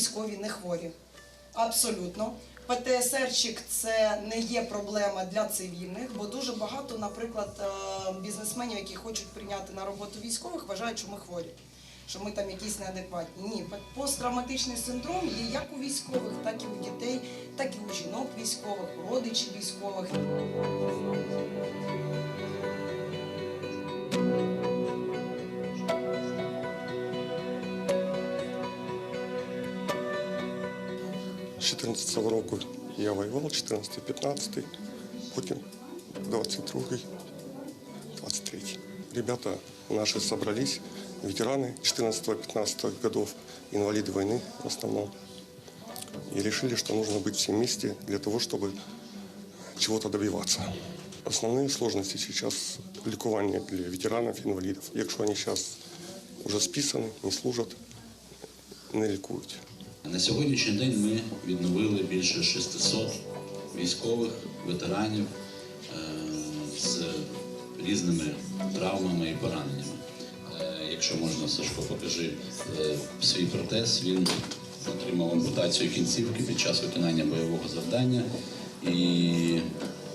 військові не хворі. Абсолютно. ПТСРчик це не є проблема для цивільних, бо дуже багато, наприклад, е, бізнесменів, які хочуть прийняти на роботу військових, вважають, що ми хворі, що ми там якісь неадекватні. Ні, посттравматичний синдром є як у військових, так і у дітей, так і у жінок військових, родичів військових. З 14 року я воював, 14-15, потім 22-й, 23-й. Ребята наши собрались, ветераны 14-15 годов, инвалиды войны в основном, и решили, что нужно быть все вместе для того, чтобы чего-то добиваться. Основные сложности сейчас лікування для ветеранов, инвалидов. Якщо вони зараз вже списані, не служать, не лікують. На сьогоднішній день ми відновили більше 600 військових ветеранів е, з різними травмами і пораненнями. Е, Якщо можна, Сашко, покажи е, свій протез. Він отримав ампутацію кінцівки під час виконання бойового завдання. І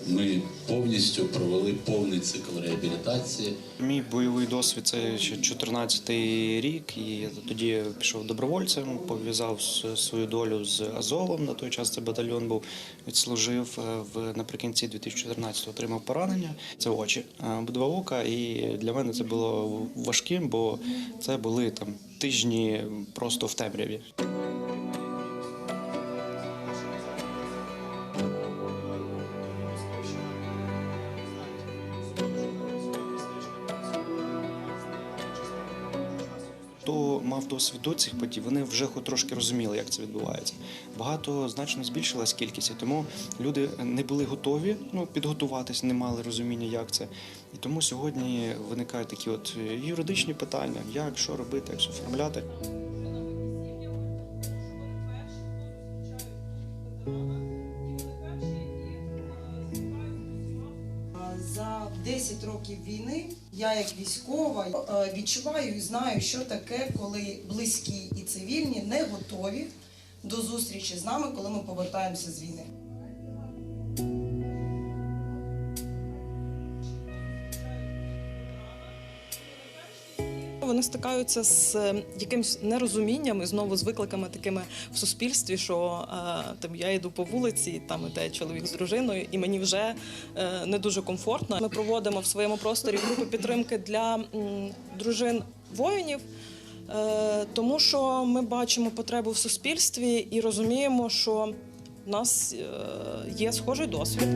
ми повністю провели повний цикл реабілітації. Мій бойовий досвід це ще 14-й рік, і я тоді пішов добровольцем, пов'язав свою долю з Азовом. На той час це батальйон був. Відслужив е, в наприкінці 2014-го отримав поранення. Це очі, е, ока. І для мене це було важким, бо це були там тижні просто в темряві. Хто мав досвід до цих подій, вони вже хоч трошки розуміли, як це відбувається. Багато значно збільшилась кількість, тому люди не були готові ну, підготуватись, не мали розуміння, як це. І тому сьогодні виникають такі от юридичні питання, як що робити, як що оформляти. 10 років війни я як військова е, відчуваю і знаю, що таке, коли близькі і цивільні не готові до зустрічі з нами, коли ми повертаємося з війни. Вони стикаються з е, якимось нерозумінням і знову з викликами такими в суспільстві, що е, там я йду по вулиці, там іде чоловік з дружиною, і мені вже е, не дуже комфортно. Ми проводимо в своєму просторі групи підтримки для дружин воїнів. е, Тому що ми бачимо потребу в суспільстві і розуміємо, що в нас є схожий досвід.